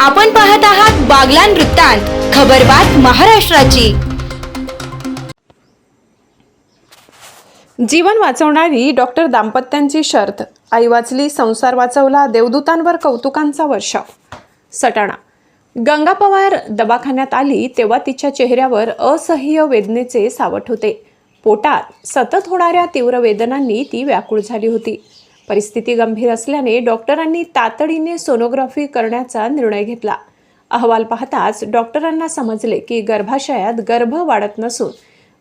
आपण पाहत आहात बागलान वृत्तांत खबरबात महाराष्ट्राची. जीवन वाचवणारी डॉक्टर दाम्पत्यांची शर्त आई वाचली संसार वाचवला देवदूतांवर कौतुकांचा वर्षाव. सटाणा. गंगा पवार दवाखान्यात आली तेव्हा तिच्या चेहऱ्यावर असह्य वेदनेचे सावट होते. पोटात सतत होणाऱ्या तीव्र वेदनांनी ती व्याकुळ झाली होती. परिस्थिती गंभीर असल्याने डॉक्टरांनी तातडीने सोनोग्राफी करण्याचा निर्णय घेतला. अहवाल पाहताच डॉक्टरांना समजले की गर्भाशयात गर्भ वाढत नसून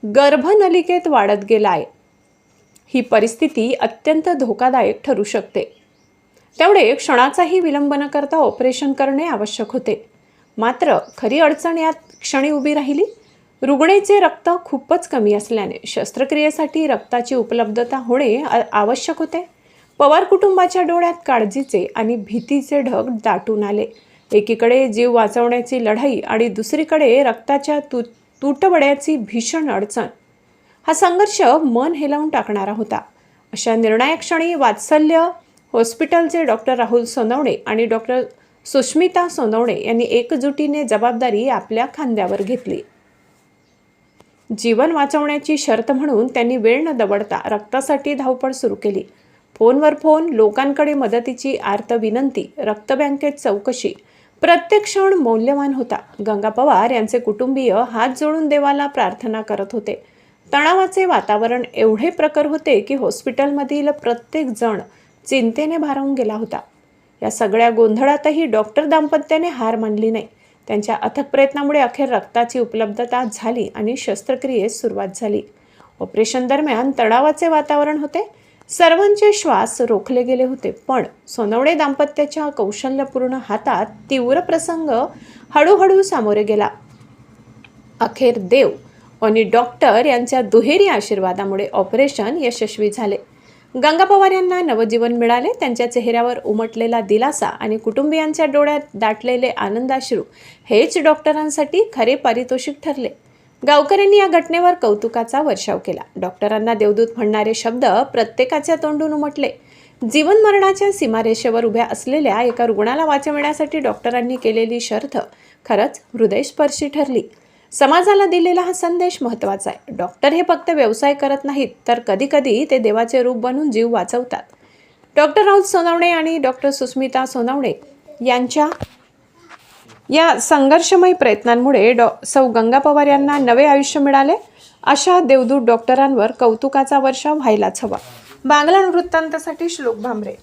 गर्भनलिकेत वाढत गेला आहे ही परिस्थिती अत्यंत धोकादायक ठरू शकते. तेवढे क्षणाचाही विलंब न करता ऑपरेशन करणे आवश्यक होते. मात्र खरी अडचण यात क्षणी उभी राहिली. रुग्णेचे रक्त खूपच कमी असल्याने शस्त्रक्रियेसाठी रक्ताची उपलब्धता होणे आवश्यक होते. पवार कुटुंबाच्या डोळ्यात काळजीचे आणि भीतीचे ढग दाटून आले. एकीकडे जीव वाचवण्याची लढाई आणि दुसरीकडे रक्ताच्या तु तुटवड्याची भीषण अडचण. हा संघर्ष मन हेलावून टाकणारा होता. अशा निर्णायक क्षणी वात्सल्य हॉस्पिटलचे डॉक्टर राहुल सोनवणे आणि डॉक्टर सुष्मिता सोनवणे यांनी एकजुटीने जबाबदारी आपल्या खांद्यावर घेतली. जीवन वाचवण्याची शर्त म्हणून त्यांनी वेळ न दवडता रक्तासाठी धावपळ सुरू केली. फोनवर फोन लोकांकडे मदतीची आर्त विनंती रक्तबँकेत चौकशी. प्रत्येक क्षण मौल्यवान होता. गंगा पवार यांचे कुटुंबीय हात जोडून देवाला प्रार्थना करत होते. तणावाचे वातावरण एवढे प्रखर होते की हॉस्पिटलमधील प्रत्येक जण चिंतेने भारावून गेला होता. या सगळ्या गोंधळातही डॉक्टर दाम्पत्याने हार मानली नाही. त्यांच्या अथक प्रयत्नामुळे अखेर रक्ताची उपलब्धता झाली आणि शस्त्रक्रियेस सुरुवात झाली. ऑपरेशन दरम्यान तणावाचे वातावरण होते. सर्वांचे श्वास रोखले गेले होते पण सोनवणे दाम्पत्याच्या कौशल्यपूर्ण हातात तीव्र प्रसंग हळूहळू सामोरे गेला. अखेर देव आणि डॉक्टर यांच्या दुहेरी आशीर्वादामुळे ऑपरेशन यशस्वी झाले. गंगा पवार यांना नवजीवन मिळाले त्यांच्या चेहऱ्यावर उमटलेला दिलासा आणि कुटुंबियांच्या डोळ्यात दाटलेले आनंदाश्रू हेच डॉक्टरांसाठी खरे पारितोषिक ठरले. गावकऱ्यांनी या घटनेवर कौतुकाचा वर्षाव केला. डॉक्टरांना देवदूत म्हणणारे शब्द प्रत्येकाच्या तोंडून उमटले. जीवन मरणाच्या सीमारेषेवर उभ्या असलेल्या एका रुग्णाला वाचवण्यासाठी डॉक्टरांनी केलेली शर्थ खरंच हृदयस्पर्शी ठरली. समाजाला दिलेला हा संदेश महत्त्वाचा आहे. डॉक्टर हे फक्त व्यवसाय करत नाहीत तर कधीकधी ते देवाचे रूप बनून जीव वाचवतात. डॉक्टर राहुल सोनवणे आणि डॉक्टर सुस्मिता सोनवणे यांच्या या संघर्षमय प्रयत्नांमुळे डॉ सौ गंगा पवार यांना नवे आयुष्य मिळाले. अशा देवदूत डॉक्टरांवर कौतुकाचा वर्षाव व्हायलाच हवा. बांगला वृत्तांतासाठी श्लोक भांबरे.